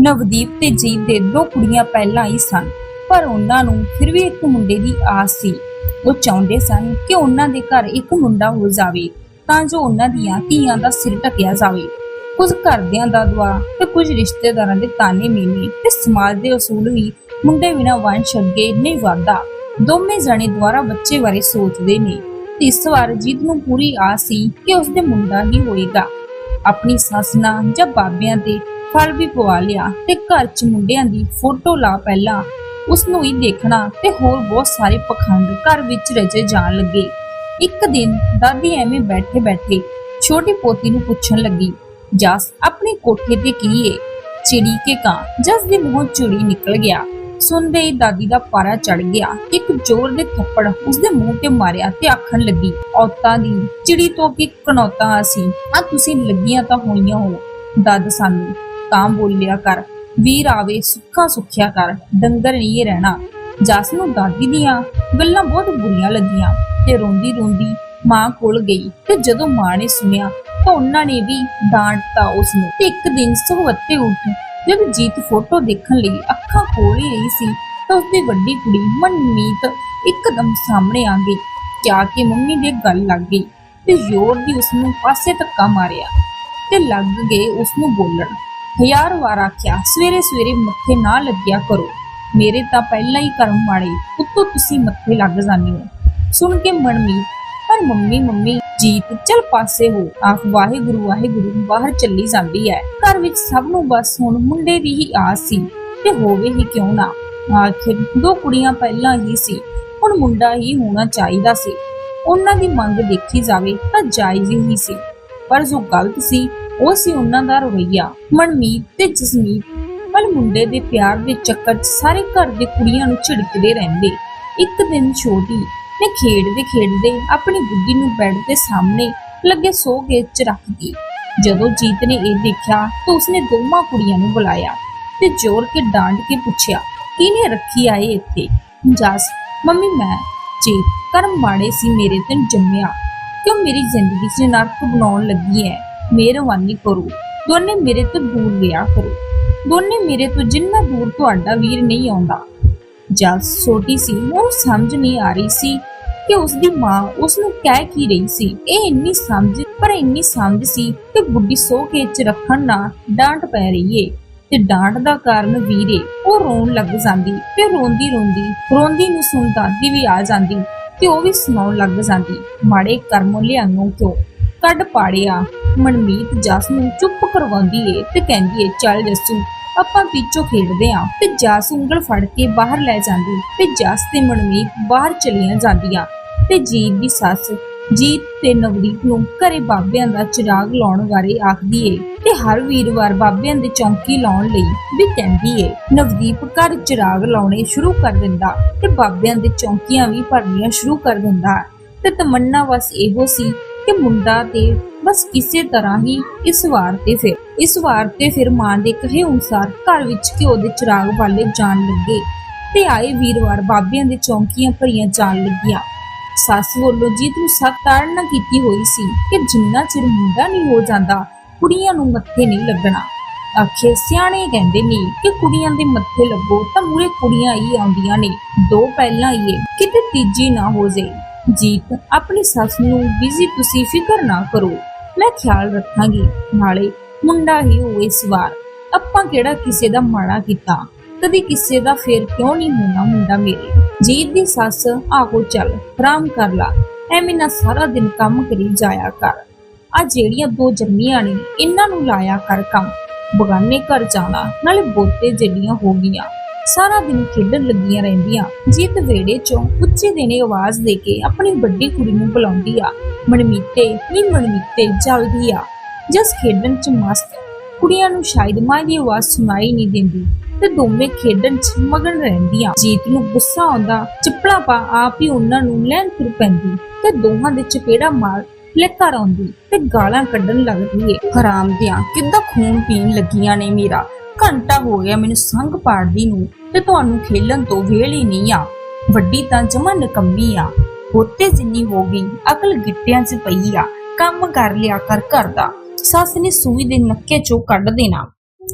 ਨਵਦੀਪ ਤੇ ਜੀਤ ਦੇ ਦੋ ਕੁੜੀਆਂ ਪਹਿਲਾਂ ਹੀ ਸਨ, ਪਰ ਉਹਨਾਂ ਨੂੰ ਫਿਰ ਵੀ ਇੱਕ ਮੁੰਡੇ ਦੀ ਆਸ ਸੀ। ਉਹ ਚਾਹੁੰਦੇ ਸਨ ਕਿ ਉਹਨਾਂ ਦੇ ਘਰ ਇੱਕ ਮੁੰਡਾ ਹੋ ਜਾਵੇ, ਤਾਂ ਜੋ ਉਹਨਾਂ ਦੀਆਂ ਧੀਆਂ ਦਾ ਸਿਰ ਢਕਿਆ ਜਾਵੇ। ਕੁਝ ਘਰਦਿਆਂ ਦਾ ਦੁਆ ਤੇ ਕੁਝ ਰਿਸ਼ਤੇਦਾਰਾਂ ਦੇ ਤਾਨੇ ਮੇਨੇ ਤੇ ਸਮਾਜ ਦੇ ਅਸੂਲ ਵੀ ਮੁੰਡੇ ਬਿਨਾਂ ਵੰਸ਼ ਅੱਗੇ ਨਹੀਂ ਵਧਦਾ ਦੋਵੇਂ ਜਣੇ ਦੁਆਰਾ ਬੱਚੇ ਬਾਰੇ ਸੋਚਦੇ ਨੇ। ਤੇ ਇਸ ਵਾਰ ਜੀਤ ਨੂੰ ਪੂਰੀ ਆਸ ਸੀ ਕਿ ਉਸਦੇ ਮੁੰਡਾ ਹੀ ਹੋਏਗਾ। ਆਪਣੀ ਸੱਸ ਨਾਲ ਜਾਂ ਬਾਬਿਆਂ ਦੇ ਫਲ ਵੀ ਪਵਾ ਲਿਆ ਤੇ ਘਰ 'ਚ ਮੁੰਡਿਆਂ ਦੀ ਫੋਟੋ ਲਾ ਪਹਿਲਾਂ। ਉਸ ਨੂੰ ਹੀ ਦੇਖਣਾ ਤੇ ਹੋਰ ਬਹੁਤ ਸਾਰੇ ਪਖੰਡ ਘਰ ਵਿੱਚ ਰਚੇ ਜਾਣ ਲੱਗੇ। ਇੱਕ ਦਿਨ ਦਾਦੀ ਐਵੇਂ ਬੈਠੇ ਬੈਠੇ ਛੋਟੀ ਪੋਤੀ ਨੂੰ ਪੁੱਛਣ ਲੱਗੀ, ਜਸ, ਆਪਣੇ ਕੋਠੇ ਤੇ ਕੀ ਏ? ਚਿੜੀ ਕੇ ਕਾਂ? ਜਸ ਦੇ ਮੂੰਹੋਂ ਚਿੜੀ ਨਿਕਲ ਗਿਆ। ਸੁਣਦੇ ਹੀ ਦਾਦੀ ਦਾ ਪਾਰਾ ਚੜ ਗਿਆ। ਇੱਕ ਜ਼ੋਰ ਦੇ ਥੱਪੜ ਉਸਦੇ ਮੂੰਹ ਤੇ ਮਾਰਿਆ ਤੇ ਆਖਣ ਲੱਗੀ ਔਤਾਂ ਦੀ, ਚਿੜੀ ਤੋਂ ਕੀ ਕਨੌਤਾ ਅਸੀਂ? ਆ ਤੁਸੀਂ ਲੱਗੀਆਂ ਤਾਂ ਹੋਈਆਂ ਹੋ। ਦੱਦ ਸਾਨੂੰ ਤਾਂ ਬੋਲਿਆ ਕਰ, ਵੀਰ ਆਵੇ, ਸੁੱਖਾ ਸੁਖਿਆ ਕਰ, ਡੰਗਰ ਨਹੀਂ ਰਹਿਣਾ। ਜਸ ਨੂੰ ਦਾਦੀ ਦੀਆਂ ਗੱਲਾਂ ਬਹੁਤ ਬੁਰੀਆਂ ਲੱਗੀਆਂ ਤੇ ਰੋਂਦੀ ਰੋਂਦੀ ਮਾਂ ਕੋਲ ਗਈ ਤੇ ਜਦੋਂ ਮਾਂ ਨੇ ਸੁਣਿਆ ਤਾਂ ਉਹਨਾਂ ਨੇ ਵੀ ਡਾਂਟਤਾ ਉਸ ਨੂੰ ਤੇ ਇੱਕ ਦਿਨ ਸੁਹਵੱਤੇ ਉੱਠ ਜਦ ਜੀਤ ਫੋਟੋ ਦੇਖਣ ਲਈ ਅੱਖਾਂ ਖੋਲ ਹੀ ਰਹੀ ਸੀ ਤਾਂ ਉਸਦੀ ਵੱਡੀ ਕੁੜੀ ਮਨਮੀਤ ਇੱਕਦਮ ਸਾਹਮਣੇ ਆ ਗਈ ਕਿਆ ਕਿ ਮੰਮੀ ਦੇ ਗੱਲ ਲੱਗ ਗਈ ਤੇ ਜ਼ੋਰ ਦੀ ਉਸ ਨੂੰ ਪਾਸੇ ਧੱਕਾ ਮਾਰਿਆ ਤੇ ਲੱਗ ਗਏ ਉਸ ਨੂੰ ਬੋਲਣ। ਹਜ਼ਾਰ ਵਾਰ ਆਖਿਆ, ਸਵੇਰੇ ਸਵੇਰੇ ਮੱਥੇ ਨਾ ਲੱਗਿਆ ਕਰੋ। ਮੇਰੇ ਤਾਂ ਪਹਿਲਾਂ ਹੀ ਕਰਮ ਮਾੜੇ ਉੱਤੋਂ ਤੁਸੀਂ ਮੱਥੇ ਲੱਗ ਜਾਂਦੇ ਹੋ। ਸੁਣ ਕੇ ਮਨਮੀਤ ਪਰ ਮੰਮੀ ਮੰਮੀ, ਜੀਤ, ਚਲ ਪਾਸੇ ਹੋ। ਆਖ, ਵਾਹਿਗੁਰੂ ਵਾਹਿਗੁਰੂ, ਬਾਹਰ ਚੱਲੀ ਜਾਂਦੀ ਹੈ ਘਰ ਵਿੱਚ ਸਭ ਨੂੰ ਬਸ ਹੁਣ ਮੁੰਡੇ ਦੀ ਹੀ ਆਸ ਸੀ, ਤੇ ਹੋਵੇ ਹੀ ਕਿਉਂ ਨਾ? ਆਖਿਰ ਦੋ ਕੁੜੀਆਂ ਪਹਿਲਾਂ ਹੀ ਸੀ, ਹੁਣ ਮੁੰਡਾ ਹੀ ਹੋਣਾ ਚਾਹੀਦਾ ਸੀ। ਉਹਨਾਂ ਦੀ ਮੰਗ ਦੇਖੀ ਜਾਵੇ ਤਾਂ ਜਾਇਜ਼ ਹੀ ਸੀ। ਪਰ ਜੋ ਗਲਤ ਸੀ ਉਹ ਸੀ ਉਹਨਾਂ ਦਾ ਰਵਈਆ ਮਨਮੀਤ ਤੇ ਜਸਮੀਤ। ਪਰ ਮੁੰਡੇ ਦੇ ਪਿਆਰ ਦੇ ਚੱਕਰ 'ਚ ਸਾਰੇ ਘਰ ਦੇ ਕੁੜੀਆਂ ਨੂੰ ਝਿੜਕਦੇ ਰਹਿੰਦੇ। ਇੱਕ ਦਿਨ ਛੋਟੀ ਨੇ ਖੇਡਦੇ ਖੇਡਦੇ ਆਪਣੀ ਗੁੱਡੀ ਨੂੰ ਬੈੱਡ ਦੇ ਸਾਹਮਣੇ ਲੱਗੇ ਸੋਗੇ 'ਚ ਰੱਖਦੀ ਜਦੋਂ ਜੀਤ ਨੇ ਇਹ ਦੇਖਿਆ ਤਾਂ ਉਸਨੇ ਦੋਵਾਂ ਕੁੜੀਆਂ ਨੂੰ ਬੁਲਾਇਆ ਤੇ ਜ਼ੋਰ ਕੇ ਡਾਂਟ ਕੇ ਪੁੱਛਿਆ, ਕਿਹਨੇ ਰੱਖੀ ਆਏ ਇੱਥੇ? ਜਸ, ਮੰਮੀ ਮੈਂ, ਜੀਤ। ਕਰਮ ਮਾੜੇ ਸੀ ਮੇਰੇ ਤੇ ਜੰਮਿਆ। ਕਿਉਂ ਮੇਰੀ ਜ਼ਿੰਦਗੀ 'ਚ ਨਰਕ ਬਣਾਉਣ ਲੱਗੀ ਹੈ ਮਿਹਰਬਾਨੀ ਕਰੋ। ਦੋਨੇ ਮੇਰੇ ਤੋਂ ਦੂਰ ਰਿਹਾ ਕਰੋ। ਦੋਨੇ ਮੇਰੇ ਤੋਂ ਜਿੰਨਾ ਦੂਰ ਤੁਹਾਡਾ ਵੀਰ ਨਹੀਂ ਆਉਂਦਾ। ਜਦ ਛੋਟੀ ਸੀ ਉਹਨੂੰ ਸਮਝ ਨਹੀਂ ਆ ਰਹੀ ਸੀ ਕਿ ਉਸ ਦੀ ਮਾਂ ਉਸ ਨੂੰ ਕਹਿ ਕੀ ਰਹੀ ਸੀ। ਇਹ ਇੰਨੀ ਸਮਝ, ਪਰ ਇੰਨੀ ਸਮਝ ਸੀ ਕਿ ਬੁੱਢੀ ਸੋ ਕੇ ਚ ਰੱਖਣ ਨਾਲ ਡਾਂਟ ਪੈ ਰਹੀ ਏ। ਤੇ ਡਾਂਟ ਦਾ ਕਾਰਨ ਵੀਰੇ, ਉਹ ਰੋਣ ਲੱਗ ਜਾਂਦੀ ਤੇ ਰੋਂਦੀ ਰੋਂਦੀ ਰੋਂਦੀ ਨੂੰ ਸੁਣ ਦਾਦੀ ਵੀ ਆ ਜਾਂਦੀ, ਤੇ ਉਹ ਵੀ ਸੁਣਾਉਣ ਲੱਗ ਜਾਂਦੀ, ਮਾੜੇ ਕਰਮ ਲਿਆਂਗੋਂ ਕਿਉਂ? ਕੱਢ ਪਾੜਿਆ। ਮਨਮੀਤ ਜਸ ਨੂੰ ਚੁੱਪ ਕਰਵਾਉਂਦੀ ਏ ਤੇ ਕਹਿੰਦੀ ਏ, ਚੱਲ ਜੱਸੂ, ਆਪਾਂ ਪਿੱਛੋਂ ਖੇਡਦੇ ਆਂ ਤੇ ਜਸ ਉਂਗਲ ਫੜ ਕੇ ਬਾਹਰ ਲੈ ਜਾਂਦੀ ਤੇ ਜਸ ਤੇ ਮਨਮੀਤ ਬਾਹਰ ਚਲੀਆਂ ਜਾਂਦੀਆਂ ਤੇ ਜੀਤ ਦੀ ਸੱਸ ਜੀਤ ਤੇ ਨਵਦੀਪ ਨੂੰ ਘਰੇ ਬਾਬਿਆਂ ਦਾ ਚਿਰਾਗ ਲਾਉਣ ਬਾਰੇ ਆਖਦੀ ਏ ਤੇ ਹਰ ਵੀਰਵਾਰ ਬਾਬਿਆਂ ਦੇ ਚੌਂਕੀ ਲਾਉਣ ਲਈ ਵੀ ਕਹਿੰਦੀ ਏ। ਨਵਦੀਪ ਘਰ ਚਿਰਾਗ ਲਾਉਣੇ ਸ਼ੁਰੂ ਕਰ ਦਿੰਦਾ ਤੇ ਬਾਬਿਆਂ ਦੇ ਚੌਂਕੀਆਂ ਵੀ ਭਰਨੀਆਂ ਸ਼ੁਰੂ ਕਰ ਦਿੰਦਾ ਤੇ ਤਮੰਨਾ ਬਸ ਇਹੋ ਸੀ ਕਿ ਮੁੰਡਾ ਤੇ ਬਸ ਕਿਸੇ ਤਰ੍ਹਾਂ ਹੀ ਇਸ ਵਾਰ ਤੇ ਫਿਰ ਇਸ ਵਾਰ ਤੇ ਫਿਰ ਮਾਂ ਦੇ ਕਹੇ ਅਨੁਸਾਰ ਘਰ ਵਿੱਚ ਘਿਓ ਦੇ ਚਿਰਾਗ ਵਾਲੇ ਜਾਣ ਲੱਗੇ ਤੇ ਆਏ ਵੀਰਵਾਰ ਬਾਬਿਆਂ ਦੇ ਚੌਂਕੀਆਂ ਭਰੀਆਂ ਜਾਣ ਲੱਗੀਆਂ। ਸੱਸ ਵੱਲੋਂ ਜੀਤ ਨੂੰ ਸਖਤ ਤਾੜਨਾ ਕੀਤੀ ਹੋਈ ਸੀ ਕਿ ਜਿੰਨਾ ਚਿਰ ਮੁੰਡਾ ਨਹੀਂ ਹੋ ਜਾਂਦਾ ਕੁੜੀਆਂ ਨੂੰ ਮੱਥੇ ਨਹੀਂ ਲੱਗਣਾ। ਆਖੇ ਸਿਆਣੇ ਕਹਿੰਦੇ ਨੇ ਕਿ ਕੁੜੀਆਂ ਦੇ ਮੱਥੇ ਲੱਗੋ ਤਾਂ ਮੂਰੇ ਕੁੜੀਆਂ ਹੀ ਆਉਂਦੀਆਂ ਨੇ ਦੋ ਪਹਿਲਾਂ ਹੀ ਏ, ਕਿਤੇ ਤੀਜੀ ਨਾ ਹੋ ਜਾਏ ਜੀਤ ਆਪਣੀ ਸੱਸ ਨੂੰ ਬਿਜ਼ੀ ਤੁਸੀਂ ਫਿਕਰ ਨਾ ਕਰੋ। ਮੈਂ ਖਿਆਲ ਰੱਖਾਂਗੀ। ਨਾਲੇ ਮੁੰਡਾ ਹੀ ਹੋਵੇ ਇਸ ਵਾਰ ਆਪਾਂ ਕਿਹੜਾ ਕਿਸੇ ਦਾ ਮਾੜਾ ਕੀਤਾ? ਕਦੀ ਕਿਸੇ ਦਾ ਫੇਰ ਕਿਉਂ ਨਹੀਂ ਹੋਣਾ ਮੁੰਡਾ ਮੇਰੇ? ਜੀਤ ਦੀ ਸੱਸ ਆਹੋ ਚੱਲ ਆਰਾਮ ਕਰ ਲਾ। ਐਵੇਂ ਨਾ ਸਾਰਾ ਦਿਨ ਕੰਮ ਕਰੀ ਜਾਇਆ ਕਰ। ਆ ਜਿਹੜੀਆਂ ਦੋ ਜੰਮੀਆਂ ਨੇ, ਇਹਨਾਂ ਨੂੰ ਲਾਇਆ ਕਰ ਕੰਮ। ਬਗਾਨੇ ਘਰ ਜਾਣਾ, ਨਾਲੇ ਬੋਤੇ ਜਿਹੜੀਆਂ ਹੋ ਗਈਆਂ। ਸਾਰਾ ਦਿਨ ਖੇਡਣ ਲੱਗੀਆਂ ਰਹਿੰਦੀਆਂ। ਜੀਤ ਵੇੜੇ ਚੋਂ ਉੱਚੀ ਦੇਣੇ ਆਵਾਜ਼ ਦੇ ਕੇ ਆਪਣੀ ਵੱਡੀ ਕੁੜੀ ਨੂੰ ਬੁਲਾਉਂਦੀ ਆ। ਮਨਮੀਤੇ ਨੀ ਮਨਮੀਤੇ, ਜਲਦੀ ਆ। ਜਸ ਖੇਡਣ ਚ ਮਸਤ। ਕੁੜੀਆਂ ਨੂੰ ਸ਼ਾਇਦ ਮਾਂ ਦੀ ਆਵਾਜ਼ ਸੁਣਾਈ ਨਹੀਂ ਦਿੰਦੀ। ਤੇ ਦੋਵੇਂ ਖੇਡਣ ਚ ਮਗਨ ਰਹਿੰਦੀਆਂ। ਜੀਤ ਨੂੰ ਗੁੱਸਾ ਆਉਂਦਾ, ਚਿਪਲਾ ਪਾ ਆਪ ਹੀ ਉਹਨਾਂ ਨੂੰ ਲੈਣ ਤੁਰ ਪੈਂਦੀ। ਤੇ ਦੋਹਾਂ ਦੇ ਚਪੇੜਾ ਮਾਰ ਲੈ ਆਉਂਦੀ ਤੇ ਗਾਲਾਂ ਕੱਢਣ ਲੱਗਦੀ ਏ। ਹਰਾਮ ਦੀਆਂ, ਕਿੱਦਾਂ ਖੂਨ ਪੀਣ ਲੱਗੀਆਂ ਨੇ ਮੇਰਾ। ਘੰਟਾ ਹੋ ਗਿਆ ਮੈਨੂੰ ਸੰਗ ਪਾੜਦੀ ਨੂੰ ਤੇ ਤੁਹਾਨੂੰ ਖੇਲਣ ਤੋਂ ਵੇਲ ਹੀ ਨਹੀਂ ਆ। ਵੱਡੀ ਤਾਂ ਜਮਾ ਨਕੰਮੀ ਆ। ਹੋਤੇ ਜਿੰਨੀ ਹੋ ਗਈ, ਅਕਲ ਗਿੱਟਿਆਂ 'ਚ ਪਈ ਆ। ਕੰਮ ਕਰ ਲਿਆ ਕਰ ਘਰ ਦਾ। ਸੱਸ ਨੇ ਸੂਈ ਦੇ ਨੱਕੇ ਚੋਂ ਕੱਢ ਦੇਣਾ।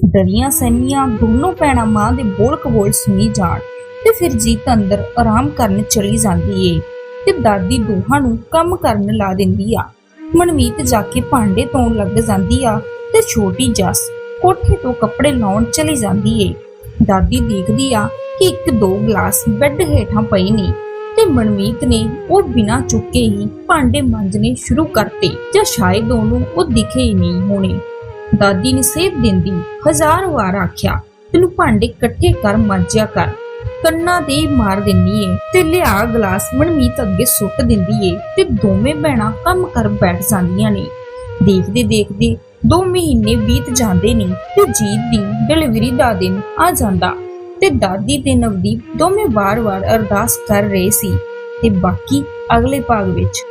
ਦਰੀਆਂ ਸੈਨੀਆਂ ਦੋਨੋਂ ਭੈਣਾਂ ਮਾਂ ਦੇ ਬੋਲ ਕਬੋਲ ਸੁਣੀ ਜਾਣ ਤੇ ਫਿਰ ਜੀਤ ਅੰਦਰ ਆਰਾਮ ਕਰਨ ਚਲੀ ਜਾਂਦੀ ਏ ਤੇ ਦਾਦੀ ਦੋਹਾਂ ਨੂੰ ਕੰਮ ਕਰਨ ਲਾ ਦਿੰਦੀ ਆ। ਮਨਮੀਤ ਜਾ ਕੇ ਭਾਂਡੇ ਧੋਣ ਲੱਗ ਜਾਂਦੀ ਆ ਤੇ ਛੋਟੀ ਜੱਸ ਕੋਠੇ ਤੋਂ ਕੱਪੜੇ ਲਾਉਣ ਚਲੀ ਜਾਂਦੀ ਏ। ਦਾਦੀ ਦੇਖਦੀ ਆ ਕਿ ਇੱਕ ਦੋ ਗਲਾਸ ਬੈੱਡ ਹੇਠਾਂ ਪਏ ਨੇ ਤੇ ਮਨਮੀਤ ਨੇ ਉਹ ਬਿਨਾਂ ਚੁੱਕੇ ਹੀ ਭਾਂਡੇ ਮਾਂਜਣੇ ਸ਼ੁਰੂ ਕਰਤੇ ਜਾਂ ਸ਼ਾਇਦ ਉਹਨੂੰ ਉਹ ਦਿਖੇ ਹੀ ਨਹੀਂ ਹੋਣੇ। ਦਾਦੀ ਨੇ ਸੇਧ ਦਿੰਦੀ ਹਜ਼ਾਰ ਵਾਰ ਆਖਿਆ, ਤੈਨੂੰ ਭਾਂਡੇ ਇਕੱਠੇ ਕਰ ਮਾਂਜਿਆ ਕਰ। ਕੰਨਾਂ ਦੇ ਮਾਰ ਦਿੰਦੀ ਏ ਤੇ ਲਿਆ ਗਲਾਸ ਮਨਮੀਤ ਅੱਗੇ ਸੁੱਟ ਦਿੰਦੀ ਏ ਤੇ ਦੋਵੇਂ ਭੈਣਾਂ ਕੰਮ ਕਰ ਬੈਠ ਜਾਂਦੀਆਂ ਨੇ। ਦੇਖਦੇ ਦੇਖਦੇ ਦੋ ਮਹੀਨੇ ਬੀਤ ਜਾਂਦੇ ਨੇ ਤੇ ਜੀਤ ਦੀ ਡਿਲੀਵਰੀ ਦਾ ਦਿਨ ਆ ਜਾਂਦਾ ਤੇ ਦਾਦੀ ਤੇ ਨਵਦੀਪ ਦੋਵੇਂ ਵਾਰ-ਵਾਰ ਅਰਦਾਸ ਕਰ ਰਹੇ ਸੀ ਤੇ ਬਾਕੀ ਅਗਲੇ ਭਾਗ ਵਿੱਚ